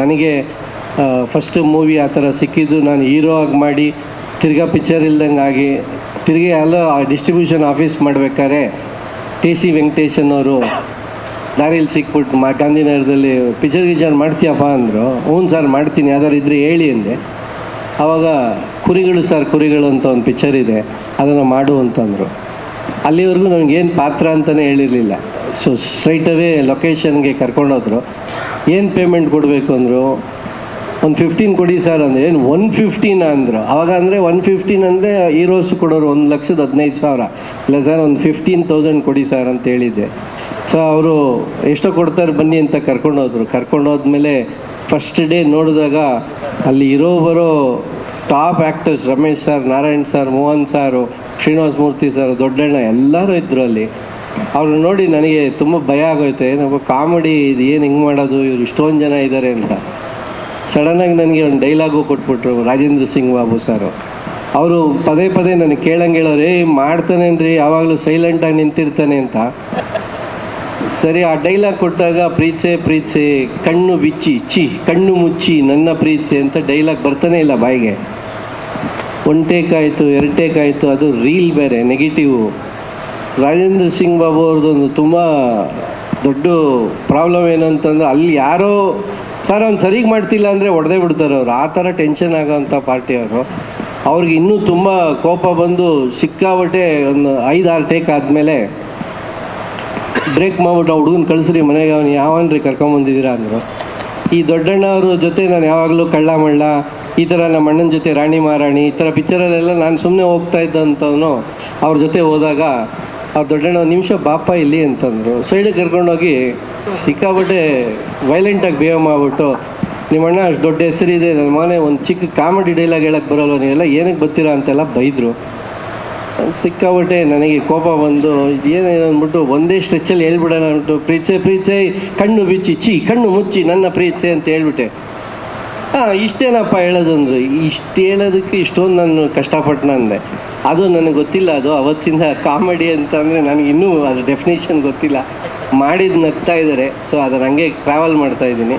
ನನಗೆ first movie ಆ ಥರ ಸಿಕ್ಕಿದ್ದು ನಾನು ಹೀರೋ ಆಗಿ ಮಾಡಿ, ತಿರ್ಗಾ ಪಿಕ್ಚರ್ ಇಲ್ದಂಗೆ ಆಗಿ, ತಿರ್ಗಿ ಎಲ್ಲ ಡಿಸ್ಟ್ರಿಬ್ಯೂಷನ್ ಆಫೀಸ್ ಮಾಡಬೇಕಾದ್ರೆ ಟಿ ಸಿ ವೆಂಕಟೇಶನ್ ಅವರು ದಾರಿಯಲ್ಲಿ ಸಿಕ್ಬಿಟ್ಟು ಮಾ, ಗಾಂಧಿನಗರದಲ್ಲಿ ಪಿಚರ್ ಗಿಚರ್ ಮಾಡ್ತೀಯಪ್ಪ ಅಂದರು. ಹ್ಞೂ ಸರ್ ಮಾಡ್ತೀನಿ ಯಾವ್ದಾರು ಇದ್ರೆ ಹೇಳಿ ಅಂದೆ. ಆವಾಗ ಕುರಿಗಳು ಸರ್ ಕುರಿಗಳು ಅಂತ ಒಂದು ಪಿಕ್ಚರ್ ಇದೆ, ಅದನ್ನು ಮಾಡು ಅಂತಂದರು. ಅಲ್ಲಿವರೆಗೂ ನನಗೇನು ಪಾತ್ರ ಅಂತಲೇ ಹೇಳಿರಲಿಲ್ಲ. So straight away ಲೊಕೇಶನ್ಗೆ ಕರ್ಕೊಂಡೋದ್ರು. ಏನು ಪೇಮೆಂಟ್ ಕೊಡಬೇಕು ಅಂದರು? ಒಂದು ಫಿಫ್ಟೀನ್ ಕೊಡಿ ಸರ್ ಅಂದರೆ. ಏನು ಒನ್ ಫಿಫ್ಟೀನ್ ಅಂದರು. ಅವಾಗ ಅಂದರೆ ಒನ್ ಫಿಫ್ಟೀನ್ ಅಂದರೆ ಈರೋಸ್ ಕೊಡೋರು ಒಂದು ಲಕ್ಷದ ಹದಿನೈದು ಸಾವಿರ. ಇಲ್ಲ ಸರ್ ಒಂದು ಫಿಫ್ಟೀನ್ ತೌಸಂಡ್ ಕೊಡಿ ಸರ್ ಅಂತ ಹೇಳಿದ್ದೆ. ಸೊ ಅವರು ಎಷ್ಟೋ ಕೊಡ್ತಾರೆ ಬನ್ನಿ ಅಂತ ಕರ್ಕೊಂಡೋದ್ರು. ಕರ್ಕೊಂಡೋದ್ಮೇಲೆ ಫಸ್ಟ್ ಡೇ ನೋಡಿದಾಗ ಅಲ್ಲಿ ಇರೋ ಬರೋ top actors Ramesh sir Narayan sir Mohan sir Srinivasa Murthy sir ದೊಡ್ಡಣ್ಣ ಎಲ್ಲರೂ ಇದ್ದರು ಅಲ್ಲಿ. ಅವ್ರು ನೋಡಿ ನನಗೆ ತುಂಬ ಭಯ ಆಗೋಯ್ತೆ. ನಾವು ಕಾಮಿಡಿ ಇದು ಏನು ಹಿಂಗೆ ಮಾಡೋದು, ಇವ್ರು ಇಷ್ಟೊಂದು ಜನ ಇದ್ದಾರೆ ಅಂತ. ಸಡನ್ನಾಗಿ ನನಗೆ ಒಂದು ಡೈಲಾಗು ಕೊಟ್ಬಿಟ್ರು ರಾಜೇಂದ್ರ ಸಿಂಗ್ ಬಾಬು ಸಾರು. ಅವರು ಪದೇ ಪದೇ ನನಗೆ ಕೇಳಂಗೆ ಹೇಳೋರು ಏ ಮಾಡ್ತಾನೇನ್ರಿ ಯಾವಾಗಲೂ ಸೈಲೆಂಟಾಗಿ ನಿಂತಿರ್ತಾನೆ ಅಂತ. ಸರಿ, ಆ ಡೈಲಾಗ್ ಕೊಟ್ಟಾಗ ಪ್ರೀತ್ಸೆ ಪ್ರೀತ್ಸೆ, ಕಣ್ಣು ಬಿಚ್ಚಿ ಚಿ ಕಣ್ಣು ಮುಚ್ಚಿ, ನನ್ನ ಪ್ರೀತ್ಸೆ ಅಂತ ಡೈಲಾಗ್ ಬರ್ತಾನೆ ಇಲ್ಲ ಬಾಯಿಗೆ. ಒನ್ ಟೇಕ್ ಆಯಿತು, ಎರಡು ಟೇಕ್ ಆಯಿತು, ಅದು ರೀಲ್ ಬೇರೆ ನೆಗೆಟಿವ್ ರಾಜೇಂದ್ರ ಸಿಂಗ್ ಬಾಬು ಅವ್ರದ್ದೊಂದು ತುಂಬ ದೊಡ್ಡ ಪ್ರಾಬ್ಲಮ್ ಏನಂತಂದ್ರೆ ಅಲ್ಲಿ ಯಾರೋ, ಸರ್, ಅವ್ನು ಸರಿಗೆ ಮಾಡ್ತಿಲ್ಲ ಅಂದರೆ ಹೊಡೆದೇ ಬಿಡ್ತಾರೆ ಅವ್ರು. ಆ ಥರ ಟೆನ್ಷನ್ ಆಗೋವಂಥ ಪಾರ್ಟಿಯವರು ಅವ್ರಿಗೆ ಇನ್ನೂ ತುಂಬ ಕೋಪ ಬಂದು ಸಿಕ್ಕಾಬಟ್ಟೆ ಒಂದು ಐದು ಆರು ಟೇಕ್ ಆದಮೇಲೆ, ಬ್ರೇಕ್ ಮಾಡ್ಬಿಟ್ಟು ಆ ಹುಡುಗನ ಕಳಿಸ್ರಿ, ಮನೆಗೆ ಅವ್ನು ಯಾವನ್ರಿ ಕರ್ಕೊಂಬಂದಿದ್ದೀರಾ ಅಂದರು. ಈ ದೊಡ್ಡಣ್ಣ ಅವ್ರ ಜೊತೆ ನಾನು ಯಾವಾಗಲೂ ಕಳ್ಳ ಮಳ್ಳ ಈ ಥರ ನಮ್ಮ ಅಣ್ಣನ ಜೊತೆ ರಾಣಿ ಮಹಾರಾಣಿ, ಈ ಥರ ಪಿಕ್ಚರಲ್ಲೆಲ್ಲ ನಾನು ಸುಮ್ಮನೆ ಹೋಗ್ತಾ ಇದ್ದಂಥವನು, ಅವ್ರ ಜೊತೆ ಹೋದಾಗ ಅವ್ರ ದೊಡ್ಡಣ್ಣ ನಿಮಿಷ ಬಾಪ ಇಲ್ಲಿ ಅಂತಂದರು. ಸೈಡಿಗೆ ಕರ್ಕೊಂಡೋಗಿ ಸಿಕ್ಕಾಬಟ್ಟೆ ವೈಲೆಂಟಾಗಿ ಬಿಹೇವ್ ಮಾಡಿಬಿಟ್ಟು, ನಿಮ್ಮ ಅಣ್ಣ ಅಷ್ಟು ದೊಡ್ಡ ಹೆಸರಿದೆ ನನ್ನ ಮನೆ ಒಂದು ಚಿಕ್ಕ ಕಾಮಿಡಿ ಡೈಲಾಗ್ ಹೇಳಕ್ಕೆ ಬರೋಲ್ಲ ನೀವೆಲ್ಲ ಏನಕ್ಕೆ ಬರ್ತೀರಾ ಅಂತೆಲ್ಲ ಬೈದ್ರು. ಸಿಕ್ಕಾಬಿಟ್ಟೆ ನನಗೆ ಕೋಪ ಬಂದು ಏನೇನು ಅಂದ್ಬಿಟ್ಟು ಒಂದೇ ಸ್ಟ್ರೆಚ್ಚಲ್ಲಿ ಹೇಳ್ಬಿಡೋಣ ಅಂದ್ಬಿಟ್ಟು, ಪ್ರೀತ್ಸೆ ಪ್ರೀತ್ಸೆ, ಕಣ್ಣು ಬಿಚ್ಚಿ ಚಿ ಕಣ್ಣು ಮುಚ್ಚಿ, ನನ್ನ ಪ್ರೀತ್ಸೆ ಅಂತ ಹೇಳ್ಬಿಟ್ಟೆ. ಹಾಂ, ಇಷ್ಟೇನಪ್ಪ ಹೇಳೋದು ಅಂದರು ಇಷ್ಟು ಹೇಳೋದಕ್ಕೆ ಇಷ್ಟೊಂದು ನಾನು ಕಷ್ಟಪಟ್ಟು ಅಂದೆ. ಅದು ನನಗೆ ಗೊತ್ತಿಲ್ಲ, ಅದು ಅವತ್ತಿಂದ ಕಾಮಿಡಿ ಅಂತಂದರೆ ನನಗೆ ಇನ್ನೂ ಅದ್ರ ಡೆಫಿನೇಷನ್ ಗೊತ್ತಿಲ್ಲ. ಮಾಡಿದ್ದು ನಗ್ತಾ ಇದ್ದಾರೆ ಸೊ ಅದನ್ನು ಹಂಗೆ ಟ್ರಾವೆಲ್ ಮಾಡ್ತಾ ಇದ್ದೀನಿ.